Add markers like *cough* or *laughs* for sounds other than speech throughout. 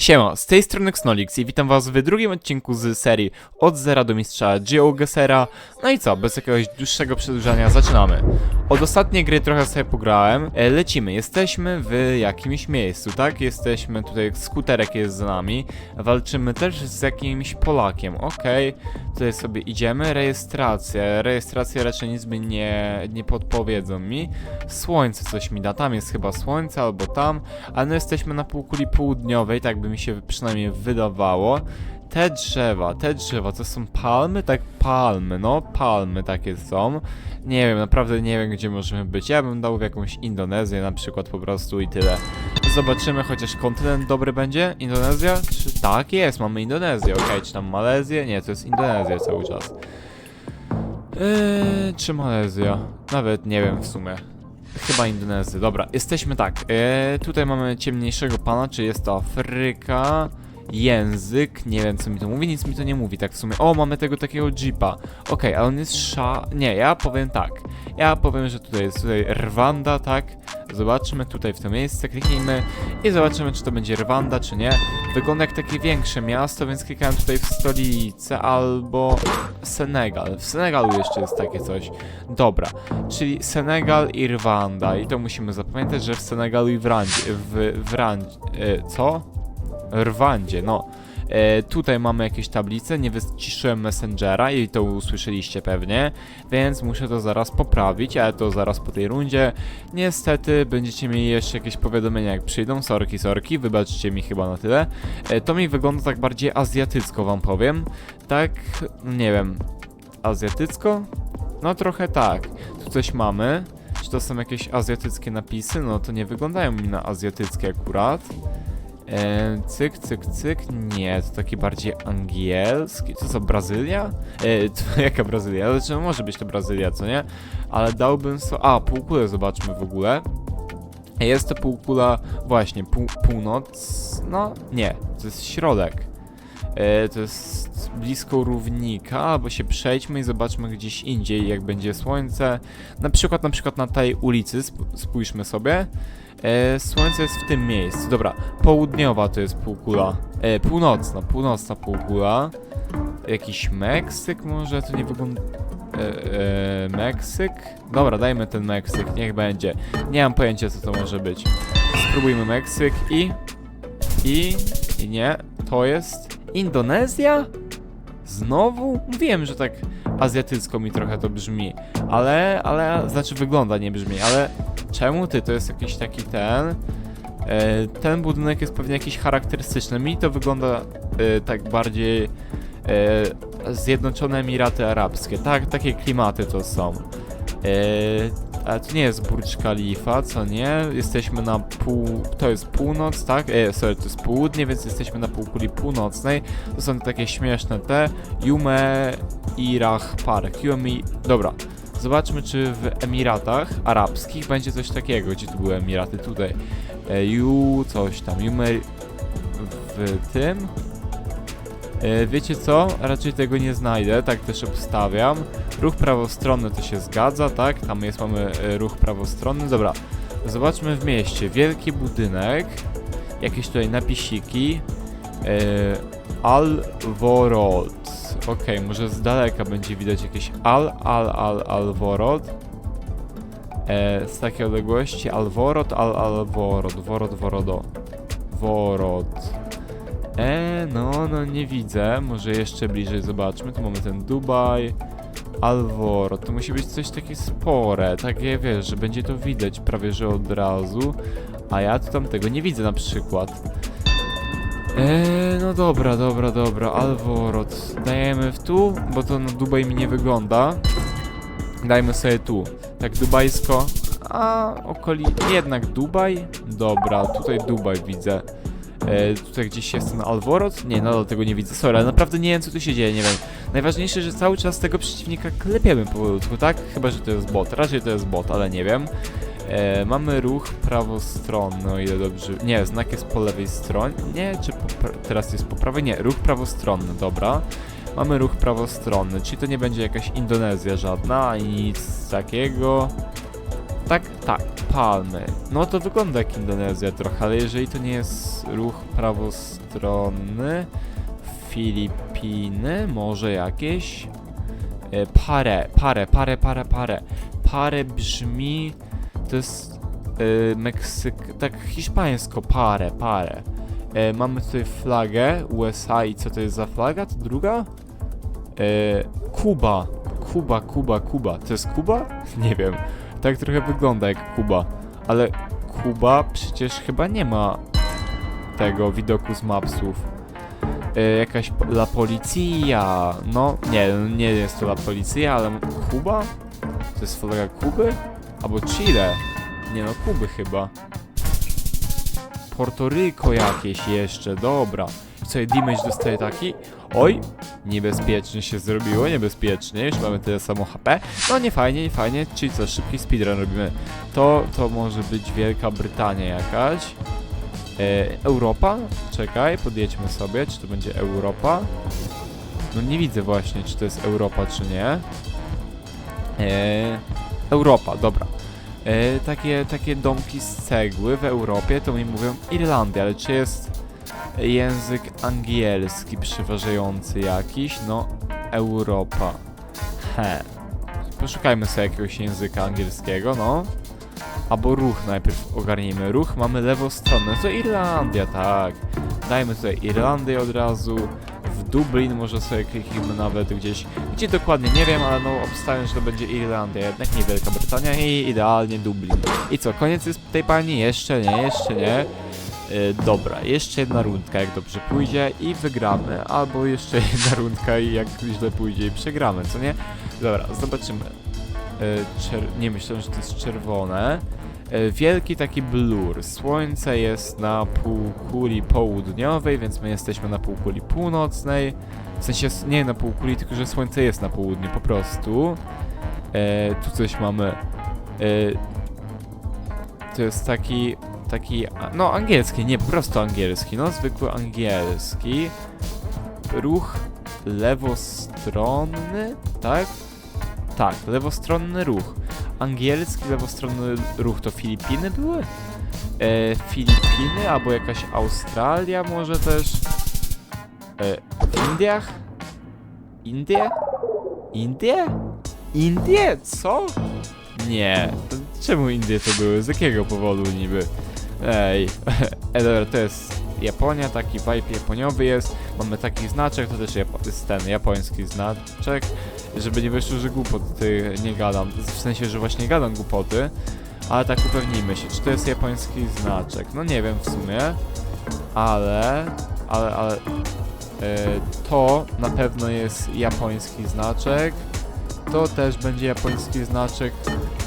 Siema, z tej strony Xnolix i witam was w drugim odcinku z serii Od Zera do Mistrza GeoGuessera. No i co, bez jakiegoś dłuższego przedłużania zaczynamy. Od ostatniej gry trochę sobie pograłem, e, lecimy, jesteśmy w jakimś miejscu, tak? Jesteśmy tutaj, skuterek jest za nami, walczymy też z jakimś Polakiem, okej. Tutaj sobie idziemy, rejestracja, rejestracja raczej nic mi nie, nie podpowiedzą mi. Słońce coś mi da, tam jest chyba słońce albo tam, ale no jesteśmy na półkuli południowej, tak by mi się przynajmniej wydawało. Te drzewa, te drzewa, to są palmy? Tak, palmy, no, palmy takie są. Nie wiem, naprawdę nie wiem, gdzie możemy być. Ja bym dał w jakąś Indonezję na przykład po prostu i tyle. Zobaczymy, chociaż kontynent dobry będzie? Indonezja? Czy... Tak jest, mamy Indonezję, okej, czy tam Malezję? Nie, to jest Indonezja cały czas. Eee, czy Malezja? Nawet nie wiem w sumie. Chyba Indonezja. Dobra, jesteśmy tak. E, tutaj mamy ciemniejszego pana, czy jest to Afryka. Język, nie wiem co mi to mówi, nic mi to nie mówi tak w sumie. O, mamy tego takiego jeepa. Okej, ale on jest sza... Nie, ja powiem tak. Ja powiem, że tutaj jest tutaj Rwanda, tak? Zobaczmy tutaj w to miejsce, kliknijmy i zobaczymy, czy to będzie Rwanda, czy nie. Wygląda jak takie większe miasto, więc klikałem tutaj w stolicę albo Senegal. W Senegalu jeszcze jest takie coś. Dobra, czyli Senegal i Rwanda. I to musimy zapamiętać, że w Senegalu i w Randzie. W, w Randzie. Co? Rwandzie, no. E, tutaj mamy jakieś tablice, nie wyciszyłem Messengera i to usłyszeliście pewnie, więc muszę to zaraz poprawić, ale to zaraz po tej rundzie. Niestety będziecie mieli jeszcze jakieś powiadomienia jak przyjdą, sorki, sorki, wybaczcie mi chyba na tyle. E, to mi wygląda tak bardziej azjatycko wam powiem, tak, nie wiem, azjatycko? No trochę tak, tu coś mamy. Czy to są jakieś azjatyckie napisy? No to nie wyglądają mi na azjatyckie akurat. Cyk, cyk, cyk. Nie, to taki bardziej angielski. Co to, Brazylia? E, to *laughs* jaka Brazylia? Znaczy, no może być to Brazylia, co nie? Ale dałbym so... A, półkulę zobaczmy w ogóle. Jest to półkula, właśnie, pół, północ... No, nie, to jest środek. E, to jest blisko równika, albo się przejdźmy i zobaczmy gdzieś indziej, jak będzie słońce. Na przykład, na przykład na tej ulicy, sp spójrzmy sobie. E, słońce jest w tym miejscu. Dobra, południowa to jest półkula. E, północna, północna półkula. Jakiś Meksyk może? To nie wygląda... E, e, Meksyk? Dobra, dajmy ten Meksyk, niech będzie. Nie mam pojęcia co to może być. Spróbujmy Meksyk i... I... I nie, to jest... Indonezja? Znowu? Wiem, że tak azjatycko mi trochę to brzmi, ale, ale, znaczy wygląda nie brzmi, ale czemu ty? To jest jakiś taki ten... E, ten budynek jest pewnie jakiś charakterystyczny. Mi to wygląda e, tak bardziej e, Zjednoczone Emiraty Arabskie. Tak, takie klimaty to są. E, to nie jest Burj Khalifa, co nie? Jesteśmy na pół... to jest północ, tak? E, sorry, to jest południe, więc jesteśmy na półkuli północnej. To są takie śmieszne te. Jume Irach Park. Jume... Dobra. Zobaczmy, czy w Emiratach Arabskich będzie coś takiego. Gdzie tu były Emiraty? Tutaj. E, Ju... coś tam. Jume... w tym... E, Wiecie co? Raczej tego nie znajdę, tak też obstawiam. Ruch prawostronny to się zgadza, tak? Tam jest, mamy e, ruch prawostronny. Dobra, zobaczmy w mieście. Wielki budynek, jakieś tutaj napisiki. E, Alvorod. Okej, może z daleka będzie widać jakieś Al, Al, Al, Alvorod. E, z takiej odległości Alvorod, Al, Alvorod, Worod, Worodo. Worod. E, no, no nie widzę. Może jeszcze bliżej zobaczmy. Tu mamy ten Dubaj. Alvoro. To musi być coś takie spore. Takie, wiesz, że będzie to widać prawie, że od razu. A ja tu tam tego nie widzę na przykład. Eee, no dobra, dobra, dobra. Alvorot. Dajemy w tu, bo to na Dubaj mi nie wygląda. Dajmy sobie tu. Tak dubajsko. A, okoli... Jednak Dubaj? Dobra, tutaj Dubaj widzę. E, tutaj gdzieś jest ten Alvorot? Nie, nadal tego nie widzę. Sorry, ale naprawdę nie wiem co tu się dzieje, nie wiem. Najważniejsze, że cały czas tego przeciwnika klepiemy powolutku, tak? Chyba, że to jest bot. Raczej to jest bot, ale nie wiem. E, mamy ruch prawostronny, o ile dobrze... Nie, znak jest po lewej stronie. Nie, czy teraz jest po prawej? Nie, ruch prawostronny, dobra. Mamy ruch prawostronny, czyli to nie będzie jakaś Indonezja żadna, ani nic takiego. Tak, tak. Palmy. No to wygląda jak Indonezja trochę, ale jeżeli to nie jest ruch prawostronny, Filipiny, może jakieś? E, Parę, parę, parę, parę, parę. Parę brzmi, to jest e, Meksyk, tak hiszpańsko, parę, parę. E, mamy tutaj flagę USA i co to jest za flaga? To druga? E, Kuba, Kuba, Kuba, Kuba. To jest Kuba? *laughs* Nie wiem. Tak trochę wygląda jak Kuba. Ale Kuba przecież chyba nie ma tego widoku z mapsów. E, jakaś La Policja. No, nie, nie jest to La Policja, ale Kuba? To jest flaga Kuby? Albo Chile? Nie no, Kuby chyba. Portoryko jakieś jeszcze, dobra. Co, damage dostaje taki? Oj, niebezpiecznie się zrobiło, niebezpiecznie, już mamy tyle samo HP. No nie fajnie, nie fajnie, czyli co, szybki speedrun robimy. To, to może być Wielka Brytania jakaś. E, Europa? Czekaj, podjedźmy sobie, czy to będzie Europa? No nie widzę właśnie, czy to jest Europa, czy nie. E, Europa, dobra. E, takie, takie domki z cegły w Europie, to mi mówią Irlandia, ale czy jest język angielski przeważający jakiś? No, Europa. He. Poszukajmy sobie jakiegoś języka angielskiego, no. Albo ruch najpierw ogarnijmy. Ruch mamy lewostronę, to Irlandia, tak. Dajmy tutaj Irlandię od razu. W Dublin może sobie kliknijmy nawet gdzieś. Gdzie dokładnie nie wiem, ale no obstawiam, że to będzie Irlandia, jednak nie Wielka Brytania i idealnie Dublin. I co, koniec jest tej pani? Jeszcze nie, jeszcze nie. Yy, dobra, jeszcze jedna rundka, jak dobrze pójdzie i wygramy. Albo jeszcze *laughs* jedna rundka i jak źle pójdzie i przegramy, co nie? Dobra, zobaczymy. Yy, czer- nie myślę, że to jest czerwone. Yy, wielki taki blur. Słońce jest na półkuli południowej, więc my jesteśmy na półkuli północnej. W sensie nie na półkuli, tylko że słońce jest na południu po prostu. E, tu coś mamy. E, to jest taki, taki, no angielski, nie, po prostu angielski, no zwykły angielski. Ruch lewostronny, tak? Tak, lewostronny ruch. Angielski lewostronny ruch to Filipiny były? E, Filipiny albo jakaś Australia może też? E, w Indiach? Indie? Indie? Indie? Co? Nie. Czemu Indie to były? Z jakiego powodu niby? Ej. *laughs* e, dobra, to jest Japonia, taki vibe japoniowy jest. Mamy taki znaczek, to też jest ten japoński znaczek. Żeby nie wyszło, że głupoty nie gadam. W sensie, że właśnie gadam głupoty. Ale tak upewnijmy się, czy to jest japoński znaczek. No nie wiem w sumie. Ale... Ale, ale... E, to na pewno jest japoński znaczek. To też będzie japoński znaczek,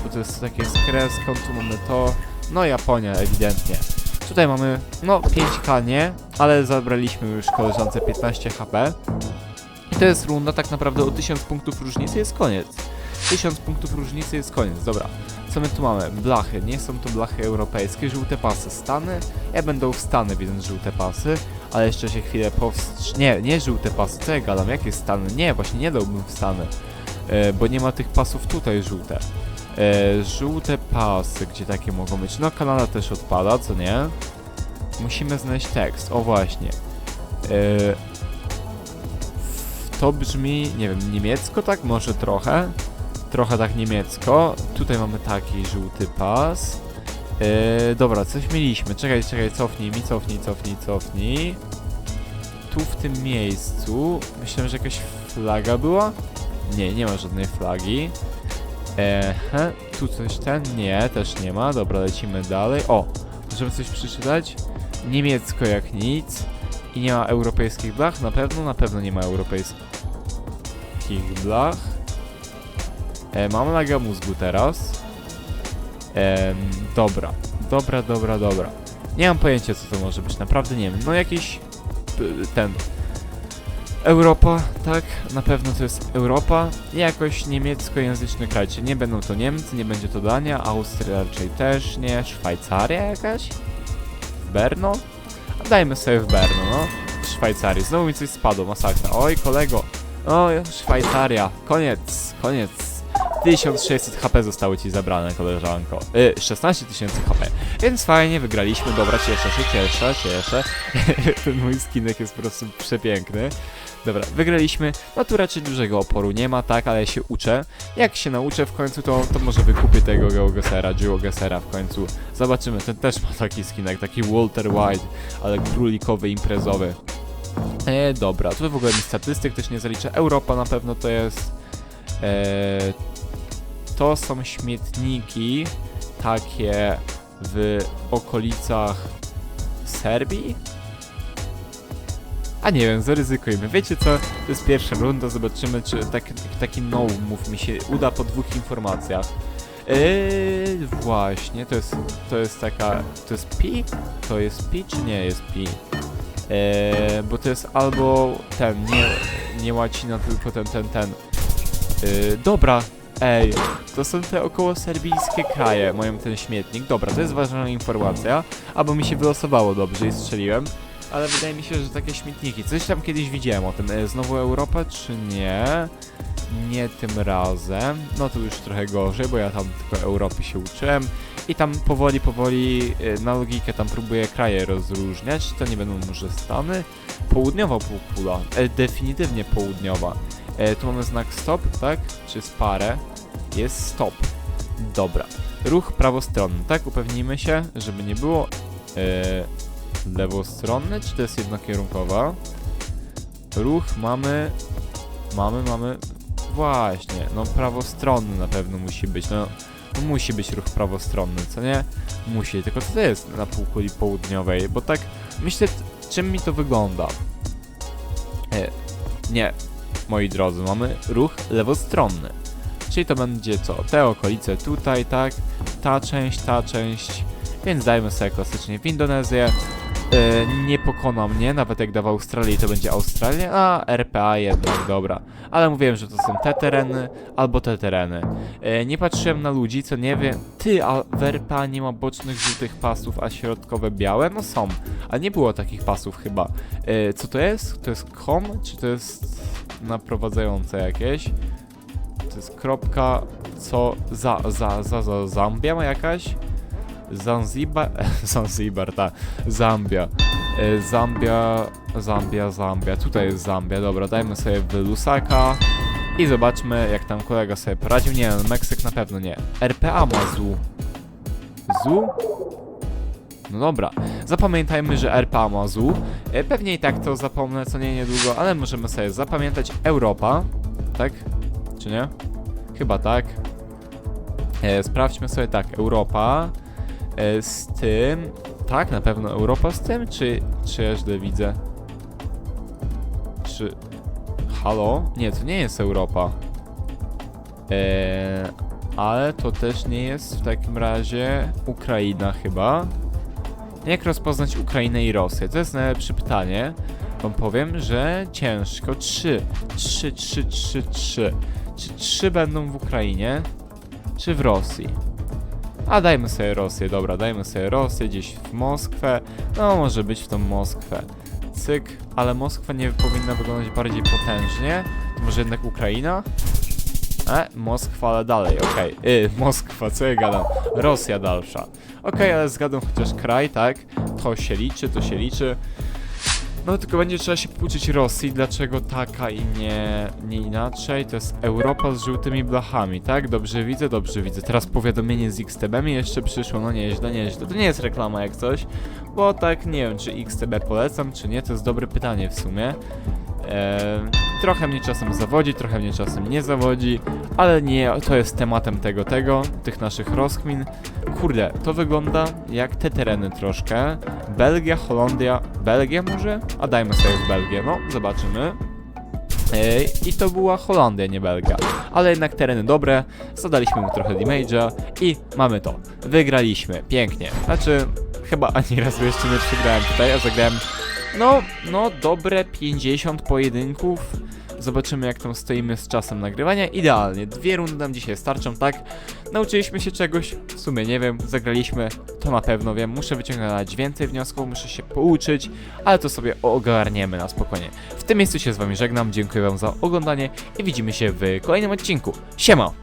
bo to jest takie z kreską, tu mamy to. No Japonia ewidentnie. Tutaj mamy, no 5k nie, ale zabraliśmy już koleżance 15 HP. I to jest runda tak naprawdę o 1000 punktów różnicy jest koniec. 1000 punktów różnicy jest koniec, dobra. Co my tu mamy? Blachy, nie są to blachy europejskie, żółte pasy. Stany? Ja będę w Stany widząc żółte pasy, ale jeszcze się chwilę powstrz... Nie, nie żółte pasy, co ja gadam, jakie Stany? Nie, właśnie nie dałbym w Stany, e, bo nie ma tych pasów tutaj żółte. E, żółte pasy, gdzie takie mogą być? No Kanada też odpada, co nie? Musimy znaleźć tekst, o właśnie. E, to brzmi, nie wiem, niemiecko tak? Może trochę? Trochę tak niemiecko. Tutaj mamy taki żółty pas. Yy, dobra, coś mieliśmy. Czekaj, czekaj, cofnij mi, cofnij, cofnij, cofnij. Tu w tym miejscu. Myślałem, że jakaś flaga była. Nie, nie ma żadnej flagi. Ehe, tu coś ten? Nie, też nie ma. Dobra, lecimy dalej. O, możemy coś przeczytać? Niemiecko jak nic. I nie ma europejskich blach? Na pewno? Na pewno nie ma europejskich blach. E, mam laga mózgu teraz. Em, dobra, dobra, dobra, dobra. Nie mam pojęcia co to może być, naprawdę nie wiem. No jakiś ten. Europa, tak? Na pewno to jest Europa. I jakoś niemieckojęzyczny kraj. Czyli nie będą to Niemcy, nie będzie to Dania, Austria raczej też nie, Szwajcaria jakaś? Berno? A dajmy sobie w Berno, no. Szwajcarii. Znowu mi coś spadło, masakra. Oj, kolego. O, Szwajcaria. Koniec, koniec. 1600 HP zostało ci zabrane, koleżanko. Y, 16 tysięcy HP. Więc fajnie, wygraliśmy. Dobra, cieszę się, cieszę, cieszę. *laughs* Ten mój skinek jest po prostu przepiękny. Dobra, wygraliśmy. Tu raczej dużego oporu nie ma, tak, ale ja się uczę. Jak się nauczę w końcu, to, to może wykupię tego Geogesera, Geogesera w końcu. Zobaczymy, ten też ma taki skinek, taki Walter White, ale królikowy, imprezowy. E, dobra, tu w ogóle mi statystyk też nie zaliczę. Europa na pewno to jest. E, to są śmietniki takie w okolicach Serbii? A nie wiem, zaryzykujmy. Wiecie co? To jest pierwsza runda, zobaczymy czy tak, taki no move mi się uda po dwóch informacjach. Yy, właśnie, to jest, to jest taka, to jest pi? To jest pi czy nie jest pi? Yy, bo to jest albo ten, nie, nie łacina, tylko ten, ten, ten. Yy, dobra, ej, to są te około serbijskie kraje, mają ten śmietnik. Dobra, to jest ważna informacja, albo mi się wylosowało dobrze i strzeliłem. Ale wydaje mi się, że takie śmietniki. Coś tam kiedyś widziałem o tym. E, Znowu Europa, czy nie? Nie tym razem. No to już trochę gorzej, bo ja tam tylko Europy się uczyłem. I tam powoli, powoli e, na logikę tam próbuję kraje rozróżniać. To nie będą może Stany. Południowa półkula. E, definitywnie południowa. Tu mamy znak stop, tak? Czy spare? Jest stop. Dobra. Ruch prawostronny, tak? Upewnijmy się, żeby nie było... lewostronny, czy to jest jednokierunkowa? Ruch mamy... Mamy, mamy... Właśnie, no prawostronny na pewno musi być, no... no musi być ruch prawostronny, co nie? Musi, tylko co to jest na półkuli południowej? Bo tak, myślę, czym mi to wygląda? E, nie, moi drodzy, mamy ruch lewostronny. Czyli to będzie co? Te okolice tutaj, tak? Ta część, ta część. Więc dajmy sobie klasycznie w Indonezję. E, nie pokona mnie, nawet jak da w Australii, to będzie Australia, a RPA jednak, dobra. Ale mówiłem, że to są te tereny, albo te tereny. E, nie patrzyłem na ludzi, co nie wiem. Ty, a w RPA nie ma bocznych żółtych pasów, a środkowe białe? No są, a nie było takich pasów chyba. E, co to jest? To jest kom, czy to jest naprowadzające jakieś? To jest kropka, co za, za, za, za, Zambia jakaś? Zanzibar, *laughs* Zanzibar, ta, Zambia. E, Zambia, Zambia, Zambia. Tutaj jest Zambia, dobra, dajmy sobie w Lusaka i zobaczmy, jak tam kolega sobie poradził. Nie, no, Meksyk na pewno nie. RPA ma ZU. ZU? No dobra, zapamiętajmy, że RPA ma ZU. E, Pewnie i tak to zapomnę co nie niedługo, ale możemy sobie zapamiętać Europa, tak? Czy nie? Chyba tak. E, sprawdźmy sobie tak, Europa z tym. Tak, na pewno Europa z tym, czy, czy źle widzę? Czy. Halo? Nie, to nie jest Europa. E, ale to też nie jest w takim razie Ukraina chyba. Jak rozpoznać Ukrainę i Rosję? To jest najlepsze pytanie. Wam powiem, że ciężko. Trzy, trzy, trzy, trzy, trzy. Czy trzy będą w Ukrainie? Czy w Rosji? A dajmy sobie Rosję, dobra, dajmy sobie Rosję gdzieś w Moskwę. No, może być w tą Moskwę. Cyk, ale Moskwa nie powinna wyglądać bardziej potężnie. Może jednak Ukraina? E, Moskwa, ale dalej, okej. Okay. Moskwa, co ja gadam? Rosja dalsza. Okej, ale zgadam chociaż kraj, tak? To się liczy, to się liczy. No tylko będzie trzeba się pouczyć Rosji, dlaczego taka i nie, nie inaczej. To jest Europa z żółtymi blachami, tak? Dobrze widzę, dobrze widzę. Teraz powiadomienie z XTB mi jeszcze przyszło, no nieźle, nieźle. To nie jest reklama jak coś, bo tak nie wiem, czy XTB polecam, czy nie, to jest dobre pytanie w sumie. Eee, trochę mnie czasem zawodzi, trochę mnie czasem nie zawodzi, ale nie, to jest tematem tego, tego, tych naszych rozkmin. Kurde, to wygląda jak te tereny troszkę. Belgia, Holandia, Belgia może? A dajmy sobie w Belgię, no, zobaczymy. I to była Holandia, nie Belgia. Ale jednak tereny dobre, zadaliśmy mu trochę damage'a i mamy to. Wygraliśmy, pięknie. Znaczy, chyba *laughs* ani razu jeszcze nie przegrałem tutaj, a zagrałem no, no, dobre 50 pojedynków. Zobaczymy, jak tam stoimy z czasem nagrywania. Idealnie, dwie rundy nam dzisiaj starczą, tak? Nauczyliśmy się czegoś, w sumie nie wiem, zagraliśmy, to na pewno wiem. Muszę wyciągnąć więcej wniosków, muszę się pouczyć, ale to sobie ogarniemy na spokojnie. W tym miejscu się z wami żegnam, dziękuję wam za oglądanie i widzimy się w kolejnym odcinku. Siema!